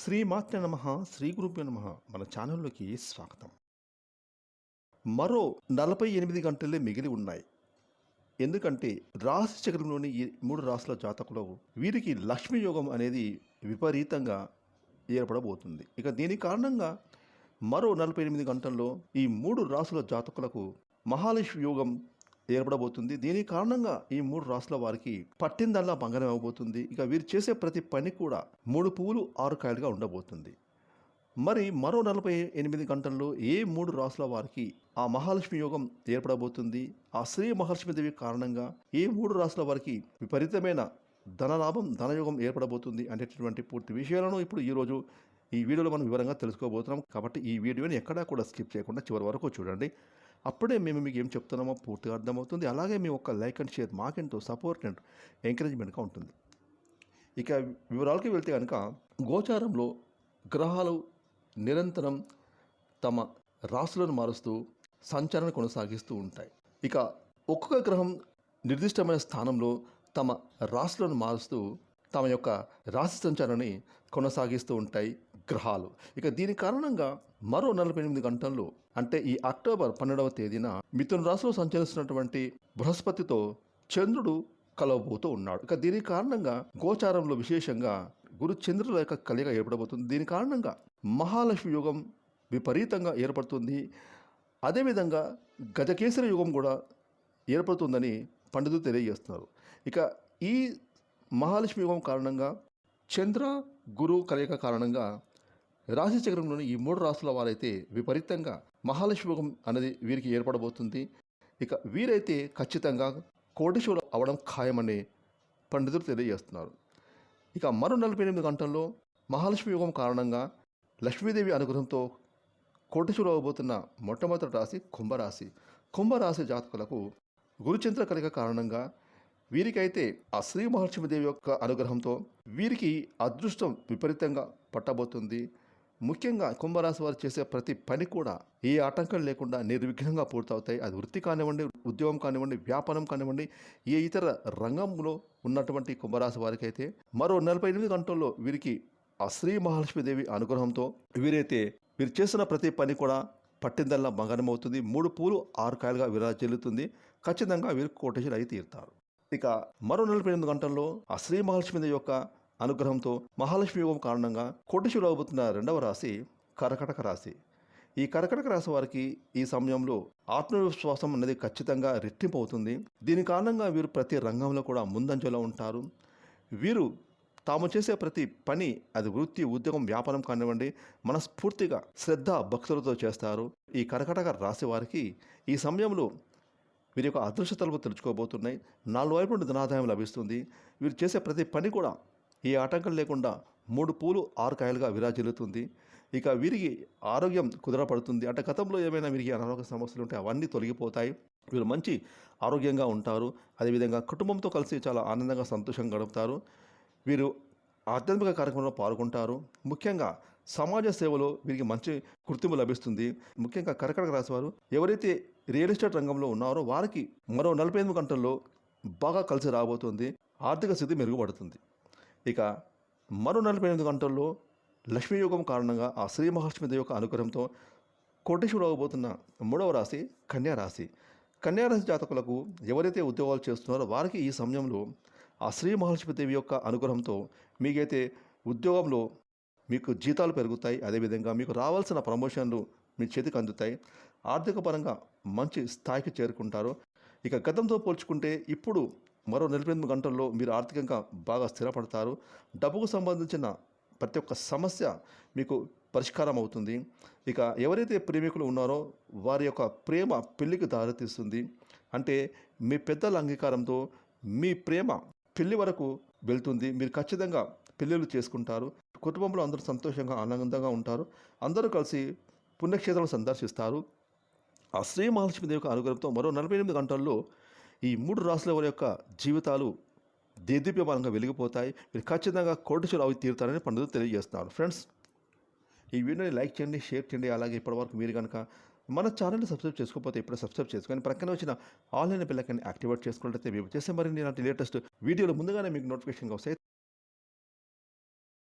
శ్రీమాత్ర నమ శ్రీ గురుభ్యో నమ. మన ఛానల్లోకి స్వాగతం. మరో నలభై ఎనిమిది గంటలే మిగిలి ఉన్నాయి. ఎందుకంటే రాశి చక్రంలోని ఈ మూడు రాశుల జాతకులు వీరికి లక్ష్మీ యోగం అనేది విపరీతంగా ఏర్పడబోతుంది. ఇక దీని కారణంగా మరో నలభై ఎనిమిది గంటల్లో ఈ మూడు రాసుల జాతకులకు మహాలక్ష్మి యోగం ఏర్పడబోతుంది. దీని కారణంగా ఈ మూడు రాసుల వారికి పట్టిందల్లా బంగారం అవ్వబోతుంది ఇక వీరు చేసే ప్రతి పని కూడా మూడు పువ్వులు ఆరు కాయలుగా ఉండబోతుంది. మరి మరో నలభై ఎనిమిది గంటల్లో ఏ మూడు రాసుల వారికి ఆ మహాలక్ష్మి యోగం ఏర్పడబోతుంది? ఆ శ్రీ మహాలక్ష్మీదేవి కారణంగా ఏ మూడు రాసుల వారికి విపరీతమైన ధనలాభం ధనయోగం ఏర్పడబోతుంది అనేటటువంటి పూర్తి విషయాలను ఇప్పుడు ఈరోజు ఈ వీడియోలో మనం వివరంగా తెలుసుకోబోతున్నాం. కాబట్టి ఈ వీడియోని ఎక్కడా కూడా స్కిప్ చేయకుండా చివరి వరకు చూడండి. అప్పుడే మేము మీకు ఏం చెప్తున్నామో పూర్తిగా అర్థమవుతుంది. అలాగే మీ ఒక్క లైక్ అండ్ షేర్ మాకెంతో సపోర్ట్ అండ్ ఎంకరేజ్మెంట్గా ఉంటుంది. ఇక వివరాలకి వెళ్తే కనుక గోచారంలో గ్రహాలు నిరంతరం తమ రాశులను మారుస్తూ సంచలన కొనసాగిస్తూ ఉంటాయి. ఇక ఒక్కొక్క గ్రహం నిర్దిష్టమైన స్థానంలో తమ రాశులను మారుస్తూ తమ యొక్క రాశి సంచారాన్ని కొనసాగిస్తూ ఉంటాయి. గ్రహాలు ఇక దీని కారణంగా మరో నలభై ఎనిమిది గంటల్లో అంటే ఈ అక్టోబర్ పన్నెండవ తేదీన మిథున రాశిలో సంచరిస్తున్నటువంటి బృహస్పతితో చంద్రుడు కలవబోతూ ఉన్నాడు. ఇక దీని కారణంగా గోచారంలో విశేషంగా గురు చంద్రుల యొక్క కలిగ ఏర్పడబోతుంది. దీని కారణంగా మహాలక్ష్మి యుగం విపరీతంగా ఏర్పడుతుంది. అదేవిధంగా గజకేసరి యుగం కూడా ఏర్పడుతుందని పండితులు తెలియజేస్తున్నారు. ఇక ఈ మహాలక్ష్మి యుగం కారణంగా చంద్ర గురు కలయిక కారణంగా రాశి చక్రంలోని ఈ మూడు రాసుల వారైతే విపరీతంగా మహాలక్ష్మి అనేది వీరికి ఏర్పడబోతుంది. ఇక వీరైతే ఖచ్చితంగా కోటీశ్వరులు అవడం ఖాయమని పండితులు తెలియజేస్తున్నారు. ఇక మరో నలభై ఎనిమిది గంటల్లో మహాలక్ష్మి యుగం కారణంగా లక్ష్మీదేవి అనుగ్రహంతో కోటీశ్వరులు అవ్వబోతున్న మొట్టమొదటి రాశి కుంభరాశి. కుంభరాశి జాతకులకు గురుచంద్ర కలిగ కారణంగా వీరికైతే ఆ శ్రీ మహాలక్ష్మీదేవి యొక్క అనుగ్రహంతో వీరికి అదృష్టం విపరీతంగా పట్టబోతుంది. ముఖ్యంగా కుంభరాశి వారు చేసే ప్రతి పని కూడా ఏ ఆటంకం లేకుండా నిర్విఘ్నంగా పూర్తవుతాయి. అది వృత్తి కానివ్వండి ఉద్యోగం కానివ్వండి వ్యాపారం కానివ్వండి ఏ ఇతర రంగంలో ఉన్నటువంటి కుంభరాశి వారికి అయితే మరో నలభై ఎనిమిది గంటల్లో వీరికి ఆ శ్రీ మహాలక్ష్మీదేవి అనుగ్రహంతో వీరైతే వీరు చేసిన ప్రతి పని కూడా పట్టిందల్లా బంగారం అవుతుంది. మూడు పూలు ఆరు కాయలుగా విరాజిల్లుతుంది ఖచ్చితంగా వీరు కోటేశ్వరు అయి తీరుతారు. ఇక మరో నలభై ఎనిమిది గంటల్లో ఆ శ్రీ మహాలక్ష్మీదేవి యొక్క అనుగ్రహంతో మహాలక్ష్మి యోగం కారణంగా కోటిశులు అవబోతున్న రెండవ రాశి కర్కటక రాశి. ఈ కర్కటక రాశి వారికి ఈ సమయంలో ఆత్మవిశ్వాసం అనేది ఖచ్చితంగా రెట్టింపు అవుతుంది దీని కారణంగా వీరు ప్రతి రంగంలో కూడా ముందంజలో ఉంటారు. వీరు తాము చేసే ప్రతి పని అది వృత్తి ఉద్యోగం వ్యాపారం కానివ్వండి మనస్ఫూర్తిగా శ్రద్ధ భక్తులతో చేస్తారు. ఈ కర్కటక రాశి వారికి ఈ సమయంలో వీరి యొక్క అదృష్ట తలుపు తెరుచుకోబోతున్నాయి నాలుగు వైపు నుండి ధనాదాయం లభిస్తుంది. వీరు చేసే ప్రతి పని కూడా ఏ ఆటంకం లేకుండా మూడు పూలు ఆరు కాయలుగా విరాజిల్లుతుంది. ఇక వీరికి ఆరోగ్యం కుదరపడుతుంది. అంటే గతంలో ఏమైనా వీరికి అనారోగ్య సమస్యలు ఉంటే అవన్నీ తొలగిపోతాయి. వీరు మంచి ఆరోగ్యంగా ఉంటారు. అదేవిధంగా కుటుంబంతో కలిసి చాలా ఆనందంగా సంతోషంగా గడుపుతారు. వీరు ఆధ్యాత్మిక కార్యక్రమంలో పాల్గొంటారు. ముఖ్యంగా సమాజ సేవలో వీరికి మంచి గుర్తింపు లభిస్తుంది. ముఖ్యంగా కర్కటక రాశి వారు ఎవరైతే రియల్ ఎస్టేట్ రంగంలో ఉన్నారో వారికి మరో నలభై ఎనిమిది గంటల్లో బాగా కలిసి రాబోతుంది. ఆర్థిక స్థితి మెరుగుపడుతుంది. ఇక మరో నలభై ఎనిమిది గంటల్లో లక్ష్మీయోగం కారణంగా ఆ శ్రీ మహాలక్ష్మీదేవి యొక్క అనుగ్రహంతో కోటేశ్వరుడు అవబోతున్న మూడవ రాశి కన్యారాశి కన్యారాశి జాతకులకు ఎవరైతే ఉద్యోగాలు చేస్తున్నారో వారికి ఈ సమయంలో ఆ శ్రీ మహాలక్ష్మీదేవి యొక్క అనుగ్రహంతో మీకైతే ఉద్యోగంలో మీకు జీతాలు పెరుగుతాయి. అదేవిధంగా మీకు రావాల్సిన ప్రమోషన్లు మీ చేతికి అందుతాయి. ఆర్థిక పరంగా మంచి స్థాయికి చేరుకుంటారు. ఇక గతంతో పోల్చుకుంటే ఇప్పుడు మరో నలభై ఎనిమిది గంటల్లో మీరు ఆర్థికంగా బాగా స్థిరపడతారు. డబ్బుకు సంబంధించిన ప్రతి ఒక్క సమస్య మీకు పరిష్కారం అవుతుంది. ఇక ఎవరైతే ప్రేమికులు ఉన్నారో వారి యొక్క ప్రేమ పెళ్ళికి దారితీస్తుంది. అంటే మీ పెద్దల అంగీకారంతో మీ ప్రేమ పెళ్ళి వరకు వెళ్తుంది. మీరు ఖచ్చితంగా పెళ్ళిళ్ళు చేసుకుంటారు. కుటుంబంలో అందరూ సంతోషంగా ఆనందంగా ఉంటారు. అందరూ కలిసి పుణ్యక్షేత్రాలు సందర్శిస్తారు. ఆ శ్రీ మహాలక్ష్మీదేవి యొక్క అనుగ్రహంతో మరో నలభై ఎనిమిది గంటల్లో ఈ మూడు రాసుల వారి యొక్క జీవితాలు దేదీప్యమానంగా వెలిగిపోతాయి. మీరు ఖచ్చితంగా కోటిచులు అవి తీరుతారని పండుగ తెలియజేస్తున్నారు. ఫ్రెండ్స్ ఈ వీడియోని లైక్ చేయండి షేర్ చేయండి. అలాగే ఇప్పటివరకు మీరు కనుక మన ఛానల్ని సబ్స్క్రైబ్ చేసుకోకపోతే ఇప్పుడు సబ్స్క్రైబ్ చేసుకొని ప్రక్కన వచ్చిన ఆన్లైన్ పిల్లకని యాక్టివేట్ చేసుకున్నట్లయితే మేము చేసే మరిన్ని ఇలాంటి లేటెస్ట్ వీడియోలు ముందుగానే మీకు నోటిఫికేషన్గా వస్తాయి.